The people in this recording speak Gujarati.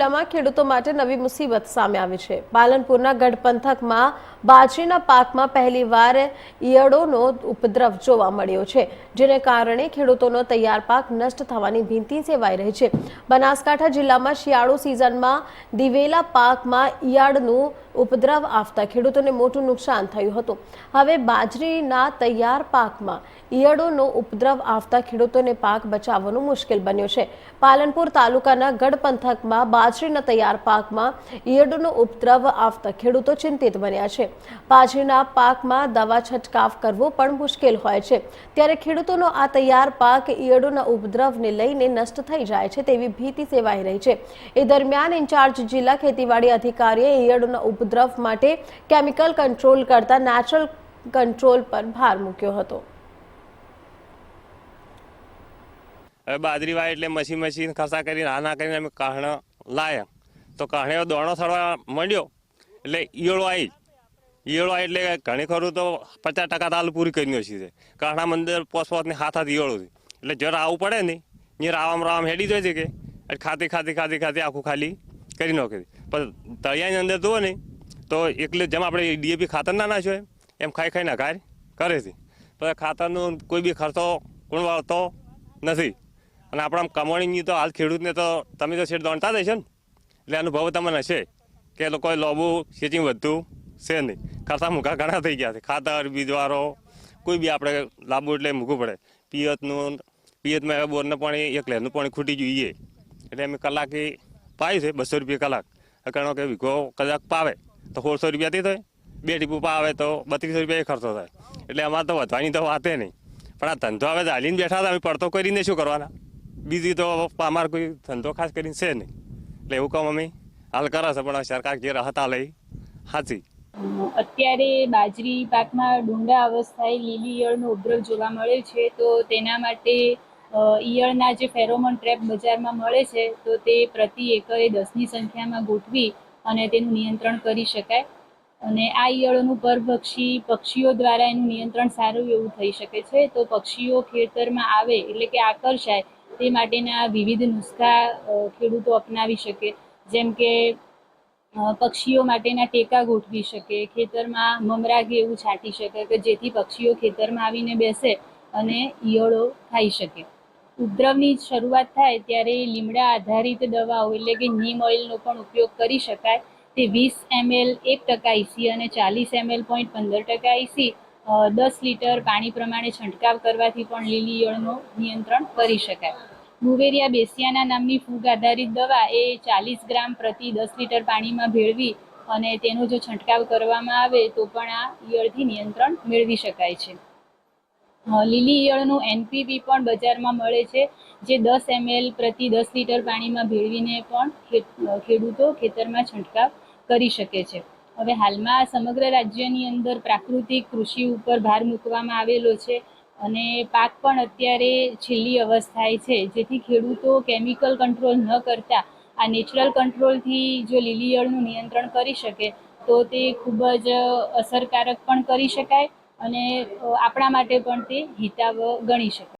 જિલ્લામાં ખેડૂતો માટે નવી મુસીબત સામે આવી છે. પાલનપુરના ગઢ પંથકમાં બાજરીના પાકમાં પહેલીવાર ઈયળોનો ઉપદ્રવ જોવા મળ્યો છે, જેને કારણે ખેડૂતોનો તૈયાર પાક નષ્ટ થવાની ભીંતી સેવાઈ રહી છે. બનાસકાંઠા જિલ્લામાં શિયાળુ સિઝનમાં દિવેલા પાકમાં ઈયળનું ઉપદ્રવ આવતા ખેડૂતોને મોટું નુકસાન થયું હતું. હવે બાજરીના તૈયાર પાકમાં ઈયળોનો ઉપદ્રવ આવતા ખેડૂતોને પાક બચાવવાનું મુશ્કેલ બન્યું છે. પાલનપુર તાલુકાના ગઢ પંથકમાં બાજરીના તૈયાર પાકમાં ઈયળોનો ઉપદ્રવ આવતા ખેડૂતો ચિંતિત બન્યા છે. બાજરીના પાકમાં દવા છંટકાવ કરવો પણ મુશ્કેલ હોય છે. ત્યારે ખેડૂતોનો આ તૈયાર પાક ઈયળોના ઉપદ્રવને લઈને નષ્ટ થઈ જાય છે તેવી ભીતિ સેવાઈ રહી છે. એ દરમિયાન ઇન્ચાર્જ જિલ્લા ખેતીવાડી અધિકારીએ ઈયળોના ઉપદ્રવ માટે કેમિકલ કંટ્રોલ કરતા નેચરલ કંટ્રોલ પર ભાર મૂક્યો હતો. હવે બાજરી વાય એટલે મશીન મશીન ખસા કરીને આના કરીને અમે કહણ લાયા. તો કહણે દોણો સડવા માંડ્યો, એટલે ઈયળો આવી ઈયળો આવી એટલે ઘણી ખરું તો પચાસ ટકા તાલ પૂરી કરી છે. કહણા મંદિર પોસપોતની હાથ હાથ ઈયળો છે. એટલે જરા આવવું પડે ને ને રામ રામ હેડી જાય છે કે ખાતી ખાતી ખાતી ખાતી આખું ખાલી કરી નાખી પણ તળિયાની અંદર જુઓ ને તો એટલે જેમ આપણે ડીએપી ખાતર ના નાખ્યો એમ ખાઈ ખાઈને કાર કરે છે પણ ખાતરનું કોઈ બી ખર્ચો ગુણવાળતો નથી. અને આપણા કમાણીની તો હાલ ખેડૂતને તો તમે તો શેઠ દોડતા જ હશો ને. એટલે અનુભવ તમને હશે કે લોકોએ લોબુ સેચિંગ વધતું છે નહીં. ખર્ચા મૂકા ઘણા થઈ ગયા છે. ખાતર, બીજવારો, કોઈ બી આપણે લાંબુ એટલે મૂકવું પડે. પિયતનું, પિયતમાં હવે બોરનું પાણી, એક લહેરનું પાણી ખૂટી જોઈએ. એટલે અમે કલાકે પાય છે, બસો રૂપિયા કલાક. કારણ કે વીઘો કલાક પાવે. તો સોળસો રૂપિયાથી થાય. બે ટીપું આવે તો બત્રીસો રૂપિયા ખર્ચો થાય. એટલે અમારે તો વધવાની તો વાતે નહીં. પણ આ ધંધો હવે હાલીને બેઠા હતા પડતો કરીને શું કરવાના? બીજી તો અમારે કોઈ ધંધો ખાસ કરીને છે નહીં. એટલે એવું કામ અમે હાલ કરે છે, પણ સરકાર જે રાહત લઈ. સાચી અત્યારે બાજરી પાકમાં ડુંડા અવસ્થાએ લીલી ઈયળનો ઉપદ્રવ જોવા મળે છે, તો તેના માટે ઈયળના જે ફેરોમોન ટ્રેપ બજારમાં મળે છે, તો તે પ્રતિ એકરે દસની સંખ્યામાં ગોઠવી અને તેનું નિયંત્રણ કરી શકાય. અને આ ઈયળોનું પરભક્ષી પક્ષીઓ દ્વારા એનું નિયંત્રણ સારું એવું થઈ શકે છે. તો પક્ષીઓ ખેતરમાં આવે એટલે કે આકર્ષાય તે માટેના વિવિધ નુસ્ખા ખેડૂતો અપનાવી શકે. જેમ કે પક્ષીઓ માટેના ટેકા ગોઠવી શકે, ખેતરમાં મમરા કે એવું છાંટી શકે કે જેથી પક્ષીઓ ખેતરમાં આવીને બેસે અને ઈયળો ખાઈ શકે. ઉપદ્રવની શરૂઆત થાય ત્યારે લીમડા આધારિત દવાઓ એટલે કે નીમ ઓઇલનો પણ ઉપયોગ કરી શકાય. તે વીસ એમએલ, એક ટકા ઇસી અને ચાલીસ એમએલ પોઈન્ટ પંદર ટકા ઇસી દસ લીટર પાણી પ્રમાણે છંટકાવ કરવાથી પણ લીલી ઈયળનું નિયંત્રણ કરી શકાય. બુવેરિયા બેસિયાના નામની ફૂગ આધારિત દવા એ ચાલીસ ગ્રામ પ્રતિ દસ લીટર પાણીમાં ભેળવી અને તેનો જો છંટકાવ કરવામાં આવે તો પણ આ ઈયળથી નિયંત્રણ મેળવી શકાય છે. લીલી ઈયળનું એનપીવી પણ બજારમાં મળે છે, જે દસ એમએલ પ્રતિ દસ લીટર પાણીમાં ભેળવીને પણ ખેડૂતો ખેતરમાં છંટકાવ કરી શકે છે. હવે હાલમાં સમગ્ર રાજ્યની અંદર પ્રાકૃતિક કૃષિ ઉપર ભાર મૂકવામાં આવેલો છે અને પાક પણ અત્યારે છેલ્લી અવસ્થાએ છે, જેથી ખેડૂતો કેમિકલ કંટ્રોલ ન કરતા આ નેચરલ કંટ્રોલથી જો લીલી ઈયળનું નિયંત્રણ કરી શકે, તો તે ખૂબ જ અસરકારક પણ કરી શકાય અને આપણા માટે પણ તે હિતાવ ગણી શકાય.